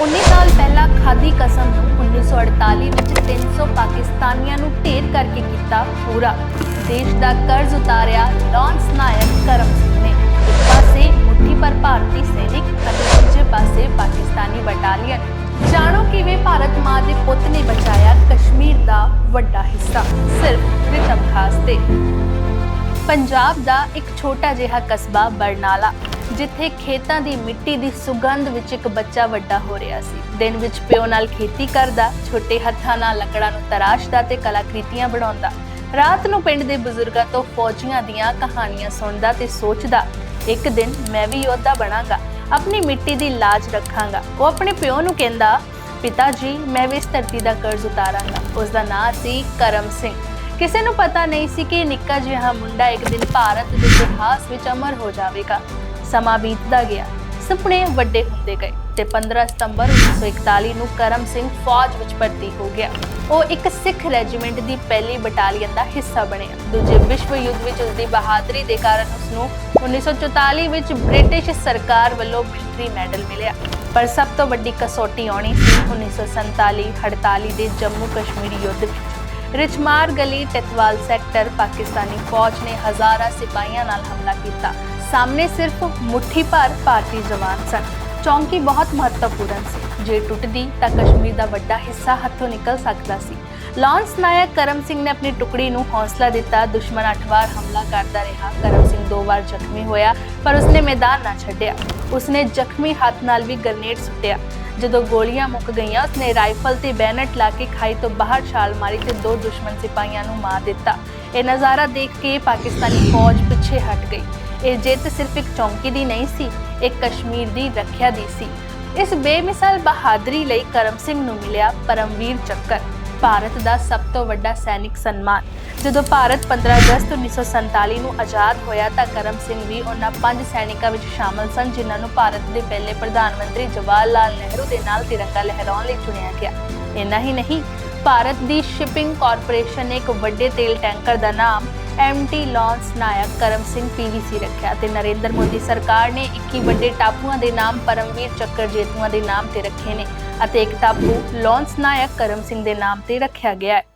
19 ਸਾਲ ਪਹਿਲਾਂ ਖਾਦੀ ਕਸਮ ਨੂੰ 1948 ਵਿੱਚ 300 ਪਾਕਿਸਤਾਨੀਆਂ ਨੂੰ ਢੇਰ ਕਰਕੇ ਕੀਤਾ ਪੂਰਾ। ਦੇਸ਼ ਦਾ ਕਰਜ਼ ਉਤਾਰਿਆ ਲਾਂਸ ਨਾਇਕ ਕਰਮ ਸਿੰਘ ਨੇ। ਇੱਕ ਪਾਸੇ ਮੁੱਠੀ ਪਰ ਭਾਰਤੀ ਸੈਨਿਕ ਅਤੇ ਦੂਜੇ ਪਾਸੇ ਪਾਕਿਸਤਾਨੀ ਬਟਾਲੀਅਨ। ਜਾਣੋ ਕਿਵੇਂ ਭਾਰਤ ਮਾਂ ਦੇ ਪੁੱਤ ਨੇ ਬਚਾਇਆ ਕਸ਼ਮੀਰ ਦਾ ਵੱਡਾ ਹਿੱਸਾ, ਸਿਰਫ ਰਿਤਮ ਖਾਸ ਤੇ। ਪੰਜਾਬ ਦਾ ਇੱਕ ਛੋਟਾ ਜਿਹਾ ਕਸਬਾ ਬਰਨਾਲਾ। ਜਿੱਥੇ ਖੇਤਾਂ ਦੀ ਮਿੱਟੀ ਦੀ ਸੁਗੰਧ ਵਿੱਚ ਇੱਕ ਬੱਚਾ ਵੱਡਾ ਹੋ ਰਿਹਾ ਸੀ। ਦਿਨ ਵਿੱਚ ਪਿਓ ਨਾਲ ਖੇਤੀ ਕਰਦਾ, ਛੋਟੇ ਹੱਥਾਂ ਨਾਲ ਲੱਕੜਾਂ ਨੂੰ ਤਰਾਸ਼ਦਾ ਤੇ ਕਲਾਕ੍ਰਿਤੀਆਂ ਬਣਾਉਂਦਾ। ਰਾਤ ਨੂੰ ਪਿੰਡ ਦੇ ਬਜ਼ੁਰਗਾਂ ਤੋਂ ਫੌਜੀਆਂ ਦੀਆਂ ਕਹਾਣੀਆਂ ਸੁਣਦਾ ਤੇ ਸੋਚਦਾ, ਇੱਕ ਦਿਨ ਮੈਂ ਵੀ ਯੋਧਾ ਬਣਾਂਗਾ, ਆਪਣੀ ਮਿੱਟੀ ਦੀ ਲਾਜ ਰੱਖਾਂਗਾ। ਉਹ ਆਪਣੇ ਪਿਓ ਨੂੰ ਕਹਿੰਦਾ, ਪਿਤਾ ਜੀ, ਮੈਂ ਵੀ ਇਸ ਧਰਤੀ ਦਾ ਕਰਜ਼ ਉਤਾਰਾਂਗਾ। ਉਸ ਦਾ ਨਾਂ ਸੀ ਕਰਮ ਸਿੰਘ। ਕਿਸੇ ਨੂੰ ਪਤਾ ਨਹੀਂ ਸੀ ਕਿ ਨਿੱਕਾ ਜਿਹਾ ਮੁੰਡਾ ਇੱਕ ਦਿਨ ਭਾਰਤ ਦੇ ਇਤਿਹਾਸ ਵਿੱਚ ਅਮਰ ਹੋ ਜਾਵੇਗਾ। ਸਮਾਂ ਬੀਤਦਾ ਗਿਆ। ਸੁਪਨੇ ਵੱਡੇ ਹੁੰਦੇ ਗਏ ਤੇ 15 ਸਤੰਬਰ 1941 ਨੂੰ ਕਰਮ ਸਿੰਘ ਫੌਜ ਵਿੱਚ ਭਰਤੀ ਹੋ ਗਿਆ। ਉਹ ਇੱਕ ਸਿੱਖ ਰੈਜੀਮੈਂਟ ਦੀ ਪਹਿਲੀ ਬਟਾਲੀਅਨ ਦਾ ਹਿੱਸਾ ਬਣਿਆ। ਦੂਜੇ ਵਿਸ਼ਵ ਯੁੱਧ ਵਿੱਚ ਉਸ ਦੀ ਬਹਾਦਰੀ ਦੇ ਕਾਰਨ ਉਸ ਨੂੰ 1944 ਵਿੱਚ ਬ੍ਰਿਟਿਸ਼ ਸਰਕਾਰ ਵੱਲੋਂ ਮਿਲਟਰੀ ਮੈਡਲ ਮਿਲਿਆ। ਪਰ ਸਭ ਤੋਂ ਵੱਡੀ ਕਸੌਟੀ ਆਉਣੀ ਸੀ 1947 48 ਦੇ ਜੰਮੂ ਕਸ਼ਮੀਰ ਯੁੱਧ ਵਿੱਚ। ਰਿਚਮਾਰ ਗਲੀ ਟਿਤਵਾਲ ਸੈਕਟਰ ਪਾਕਿਸਤਾਨੀ ਫੌਜ ਨੇ ਹਜ਼ਾਰਾਂ ਸਿਪਾਹੀਆਂ ਨਾਲ ਹਮਲਾ ਕੀਤਾ ਸਾਹਮਣੇ ਸਿਰਫ ਮੁੱਠੀ ਭਰ ਭਾਰਤੀ ਜਵਾਨ ਸਨ। ਚੌਂਕੀ ਬਹੁਤ ਮਹੱਤਵਪੂਰਨ ਸੀ। ਜੇ ਟੁੱਟਦੀ ਤਾਂ ਕਸ਼ਮੀਰ ਦਾ ਵੱਡਾ ਹਿੱਸਾ ਹੱਥੋਂ ਨਿਕਲ ਸਕਦਾ ਸੀ। ਲਾਂਸ ਨਾਇਕ ਕਰਮ ਸਿੰਘ ਨੇ ਆਪਣੀ ਟੁਕੜੀ ਨੂੰ ਹੌਸਲਾ ਦਿੱਤਾ। ਦੁਸ਼ਮਣ ਅੱਠ ਵਾਰ ਹਮਲਾ ਕਰਦਾ ਰਿਹਾ। ਕਰਮ ਸਿੰਘ ਦੋ ਵਾਰ ਜ਼ਖਮੀ ਹੋਇਆ, ਪਰ ਉਸਨੇ ਮੈਦਾਨ ਨਾ ਛੱਡਿਆ। ਉਸਨੇ ਜ਼ਖਮੀ ਹੱਥ ਨਾਲ ਵੀ ਗ੍ਰਨੇਡ ਸੁੱਟਿਆ। ਜਦੋਂ ਗੋਲੀਆਂ ਮੁੱਕ ਗਈਆਂ, ਉਸਨੇ ਰਾਈਫਲ ਤੇ ਬੈਨਟ ਲਾ ਕੇ ਖਾਈ ਤੋਂ ਬਾਹਰ ਛਾਲ ਮਾਰੀ ਤੇ ਦੋ ਦੁਸ਼ਮਣ ਸਿਪਾਹੀਆਂ ਨੂੰ ਮਾਰ ਦਿੱਤਾ। ਇਹ ਨਜ਼ਾਰਾ ਦੇਖ ਕੇ ਪਾਕਿਸਤਾਨੀ ਫੌਜ ਪਿੱਛੇ ਹਟ ਗਈ। ਇਹ ਜਿੱਤ ਸਿਰਫ ਇੱਕ ਚੌਂਕੀ ਦੀ ਨਹੀਂ ਸੀ ਇਹ ਕਸ਼ਮੀਰ ਦੀ ਰੱਖਿਆ ਦੀ ਸੀ। ਇਸ ਬੇਮਿਸਾਲ ਬਹਾਦਰੀ ਲਈ ਕਰਮ ਸਿੰਘ ਨੂੰ ਮਿਲਿਆ ਪਰਮਵੀਰ ਚੱਕਰ, ਭਾਰਤ ਦਾ ਸਭ ਤੋਂ ਵੱਡਾ ਸੈਨਿਕ ਸਨਮਾਨ। ਜਦੋਂ ਭਾਰਤ 15 ਅਗਸਤ 1947 ਨੂੰ ਆਜ਼ਾਦ ਹੋਇਆ ਤਾਂ ਕਰਮ ਸਿੰਘ ਵੀ ਉਹਨਾਂ ਪੰਜ ਸੈਨਿਕਾਂ ਵਿੱਚ ਸ਼ਾਮਲ ਸਨ, ਜਿਨ੍ਹਾਂ ਨੂੰ ਭਾਰਤ ਦੇ ਪਹਿਲੇ ਪ੍ਰਧਾਨ ਮੰਤਰੀ ਜਵਾਹਰ ਲਾਲ ਨਹਿਰੂ ਦੇ ਨਾਲ ਤਿਰੰਗਾ ਲਹਿਰਾਉਣ ਲਈ ਚੁਣਿਆ ਗਿਆ। ਇੰਨਾ ਹੀ ਨਹੀਂ, ਭਾਰਤ ਦੀ ਸ਼ਿਪਿੰਗ ਕਾਰਪੋਰੇਸ਼ਨ ਨੇ ਇੱਕ ਵੱਡੇ ਤੇਲ ਟੈਂਕਰ ਦਾ ਨਾਮ MT lance naik Karam Singh PVC ਰੱਖਿਆ ਤੇ ਨਰਿੰਦਰ ਮੋਦੀ ਸਰਕਾਰ ਨੇ 21 ਵੱਡੇ ਟਾਪੂਆਂ ਦੇ ਨਾਮ, ਪਰਮਵੀਰ ਚੱਕਰ ਜੇਤੂਆਂ ਦੇ ਨਾਮ ਤੇ ਰੱਖੇ ਨੇ ਅਤੇ ਇੱਕ ਟਾਪੂ ਲਾਂਸ ਨਾਇਕ ਕਰਮ ਸਿੰਘ ਦੇ ਨਾਮ ਤੇ ਰੱਖਿਆ ਗਿਆ ਹੈ।